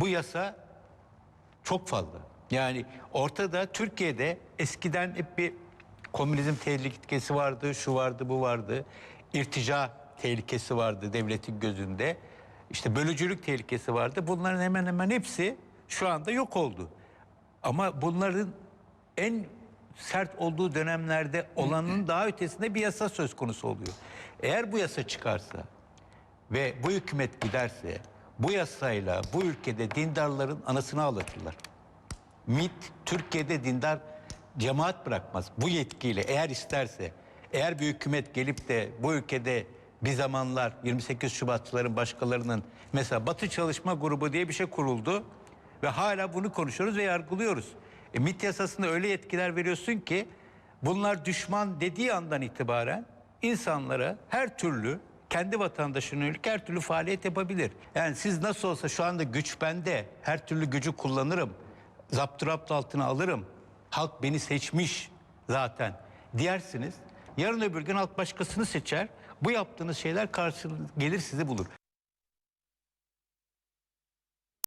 bu yasa çok fazla. Yani ortada Türkiye'de eskiden hep bir komünizm tehlikesi vardı, şu vardı, bu vardı. İrtica tehlikesi vardı devletin gözünde. İşte bölücülük tehlikesi vardı. Bunların hemen hemen hepsi şu anda yok oldu. Ama bunların en sert olduğu dönemlerde olanın daha ötesinde bir yasa söz konusu oluyor. Eğer bu yasa çıkarsa ve bu hükümet giderse bu yasayla bu ülkede dindarların anasını ağlatırlar. MIT Türkiye'de dindar cemaat bırakmaz. Bu yetkiyle eğer isterse, eğer bir hükümet gelip de bu ülkede bir zamanlar 28 Şubatçıların başkalarının mesela Batı Çalışma Grubu diye bir şey kuruldu ve hala bunu konuşuyoruz ve yargılıyoruz. E, MIT yasasında öyle yetkiler veriyorsun ki bunlar düşman dediği andan itibaren insanlara her türlü kendi vatandaşına yönelik her türlü faaliyet yapabilir. Yani siz nasıl olsa şu anda güç bende, her türlü gücü kullanırım, zapturapt altına alırım, halk beni seçmiş zaten diyersiniz. Yarın öbür gün halk başkasını seçer, bu yaptığınız şeyler karşı gelir sizi bulur.